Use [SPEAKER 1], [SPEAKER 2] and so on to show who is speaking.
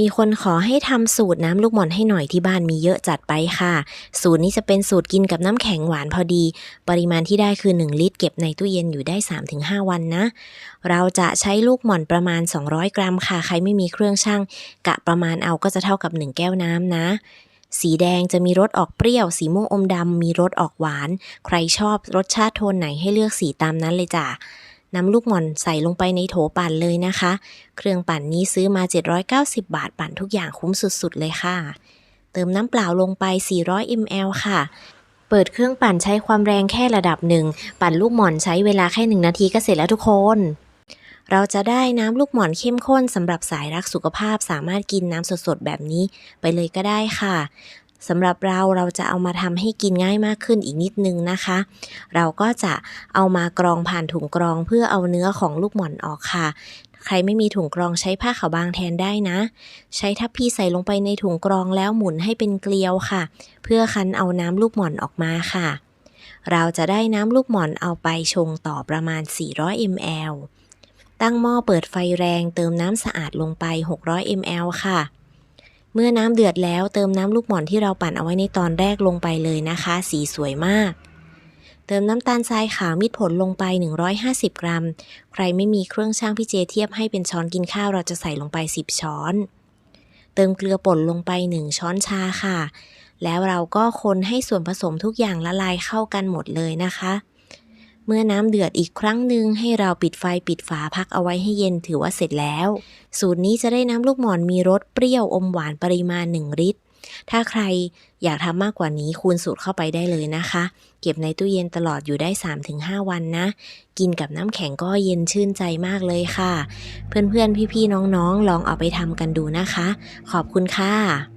[SPEAKER 1] มีคนขอให้ทำสูตรน้ำลูกหม่อนให้หน่อยที่บ้านมีเยอะจัดไปค่ะ สูตรนี้จะเป็นสูตรกินกับน้ำแข็งหวานพอดี ปริมาณที่ได้คือ 1 ลิตร เก็บในตู้เย็นอยู่ได้ 3-5 วันนะ เราจะใช้ลูกหม่อนประมาณ 200 กรัมค่ะ ใครไม่มีเครื่องชั่ง กะประมาณเอาก็จะเท่ากับ 1 แก้วน้ำนะ สีแดงจะมีรสออกเปรี้ยว สีม่วงอมดำมีรสออกหวาน ใครชอบรสชาติโทนไหนให้เลือกสีตามนั้นเลยจ้ะ น้ำลูกหม่อนใส่ลงไปในโถปั่นเลยนะคะ เครื่องปั่นนี้ซื้อมา 790 บาทปั่นทุกอย่างคุ้มสุดๆเลยค่ะ เติมน้ำเปล่าลงไป 400 ml ค่ะเปิดเครื่องปั่นใช้ความแรงแค่ระดับหนึ่ง ปั่นลูกหม่อนใช้เวลาแค่หนึ่งนาทีก็เสร็จแล้วทุกคน เราจะได้น้ำลูกหม่อนเข้มข้นสำหรับสายรักสุขภาพสามารถกินน้ำสดๆแบบนี้ไปเลยก็ได้ค่ะ สำหรับเราเราจะเอามาทำให้กินง่ายมากขึ้นอีกนิดนึงนะคะ เราก็จะเอามากรองผ่านถุงกรองเพื่อเอาเนื้อของลูกหม่อนออกค่ะใครไม่มีถุงกรองใช้ผ้าขาวบางแทนได้นะ ใช้ทัพพีใส่ลงไปในถุงกรองแล้วหมุนให้เป็นเกลียวค่ะ เพื่อคั้นเอาน้ำลูกหม่อนออกมาค่ะ เราจะได้น้ำลูกหม่อนเอาไปชงต่อประมาณ 400 ml ตั้งหม้อเปิดไฟแรงเติมน้ำสะอาดลงไป 600 ml ค่ะ เมื่อน้ำเดือดแล้วเติมน้ำลูกหม่อนที่เราปั่นเอาไว้ในตอนแรกลงไปเลยนะคะ สีสวยมาก เติมน้ำตาลทรายขาวมิตรผลลงไป 150 กรัม ใครไม่มีเครื่องช่างพี่เจเทียบให้เป็นช้อนกินข้าวเราจะใส่ลงไป 10 ช้อน เติมเกลือป่นลงไป 1 ช้อนชาค่ะ แล้วเราก็คนให้ส่วนผสมทุกอย่างละลายเข้ากันหมดเลยนะคะ เมื่อน้ำเดือดอีกครั้งหนึ่งให้เราปิดไฟปิดฝาพักเอาไว้ให้เย็นถือว่าเสร็จแล้ว สูตรนี้จะได้น้ำลูกหม่อนมีรสเปรี้ยวอมหวานปริมาณ 1 ลิตร ถ้าใครอยากทำมากกว่านี้คูณสูตรเข้าไปได้เลยนะคะ เก็บในตู้เย็นตลอดอยู่ได้ 3-5 วันนะ กินกับน้ำแข็งก็เย็นชื่นใจมากเลยค่ะ เพื่อนๆพี่ๆน้องๆ ลองเอาไปทำกันดูนะคะ ขอบคุณค่ะ